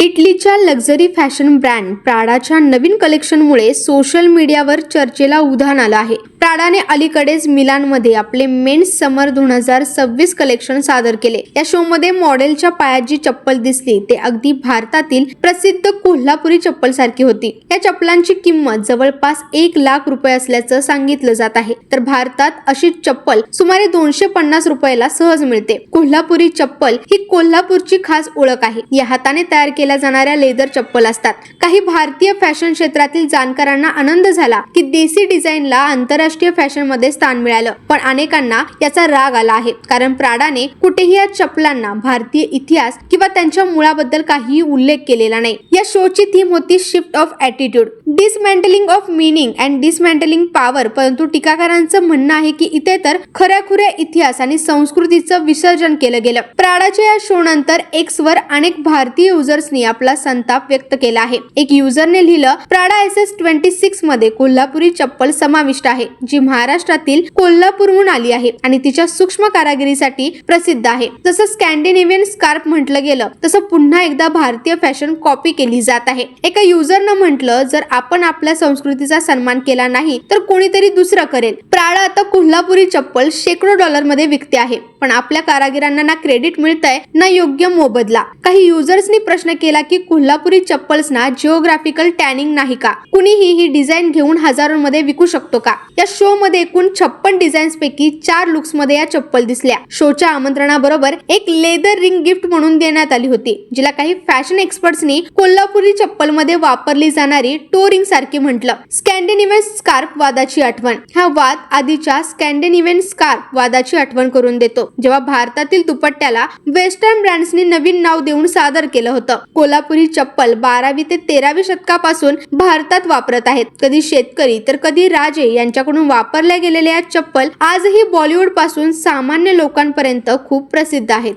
इटलीच्या luxury fashion brand प्राडाच्या नवीन कलेक्शनमुळे सोशल मीडियावर चर्चेला उधाण आलं आहे. प्राडाने अलीकडेच मिलानमध्ये आपले मेन्स समर दोन हजार सव्वीस कलेक्शन सादर केले. या शो मध्ये मॉडेलच्या पायात जी चप्पल दिसली ते अगदी भारतातील प्रसिद्ध कोल्हापुरी चप्पल सारखी होती. या चप्पलांची किंमत जवळपास एक लाख रुपये असल्याचं सांगितलं जात आहे. तर भारतात अशी चप्पल सुमारे दोनशे पन्नास रुपयाला सहज मिळते. कोल्हापुरी चप्पल ही कोल्हापूरची खास ओळख आहे. या हाताने तयार केली केल्या जाणाऱ्या लेदर चप्पल असतात. काही भारतीय फॅशन क्षेत्रातील जाणकारांना आनंद झाला की देसी डिझाईनला आंतरराष्ट्रीय फॅशनमध्ये स्थान मिळालं. पण अनेकांना याचा राग आला आहे. कारण प्राडाने कुठेही या चपलांना भारतीय इतिहास किंवा त्यांच्या मुळाबद्दल काहीही उल्लेख केलेला नाही. या शोची थीम होती shift of attitude. Dismantling of meaning and dismantling power परंतु टीकाकारांचं म्हणणं आहे की इथे तर खऱ्याखुऱ्या इतिहास आणि संस्कृतीचं विसर्जन केलं गेलं. प्राडाच्या या शो नंतर एक्स वर अनेक भारतीय युजर्सनी आपला संताप व्यक्त केला आहे. एक युजरने लिहिलं प्राडा एस एस ट्वेंटी सिक्समध्ये कोल्हापुरी चप्पल समाविष्ट आहे जी महाराष्ट्रातील कोल्हापूरहून आली आहे आणि तिच्या सूक्ष्म कारागिरीसाठी प्रसिद्ध आहे. जसं स्कॅन्डिनेव्हियन स्कार्प म्हटलं गेलं तसं पुन्हा एकदा भारतीय फॅशन कॉपी केली जात आहे. एका युजरनं म्हटलं जर आपण आपल्या संस्कृतीचा सन्मान केला नाही तर कोणीतरी दुसरं करेल. प्राडा आता कोल्हापुरी चप्पल शेकडो डॉलरमध्ये विकते आहे. पण आपल्या कारागिरांना ना क्रेडिट मिळतंय ना योग्य मोबदला. काही युजर्सनी प्रश्न केला की कोल्हापुरी चप्पल्सना जिओग्राफिकल टॅनिंग नाही का? कुणीही ही डिझाईन घेऊन हजारोंमध्ये विकू शकतो का? या शो मध्ये एकूण छप्पन डिझाईन्स पैकी चार लुक्समध्ये या चप्पल दिसल्या. शोच्या आमंत्रणाबरोबर एक लेदर रिंग गिफ्ट म्हणून देण्यात आली होती जिला काही फॅशन एक्सपर्ट्सनी कोल्हापुरी चप्पलमध्ये वापरली जाणारी टोरिंग सारखी म्हटलं. स्कॅन्डिनेव्हियन स्कार्फ वादाची आठवण. हा वाद आधीच्या स्कॅन्डिनेव्हियन स्कार वादाची आठवण करून देतो. जेव्हा भारतातील दुपट्ट्याला वेस्टर्न ब्रँड्सनी नवीन नाव देऊन सादर केलं होतं. कोल्हापुरी चप्पल बारावी ते तेरावी शतकापासून भारतात वापरत आहेत. कधी शेतकरी तर कधी राजे यांच्याकडून वापरल्या गेलेल्या या चप्पल आजही बॉलिवूडपासून सामान्य लोकांपर्यंत खूप प्रसिद्ध आहेत.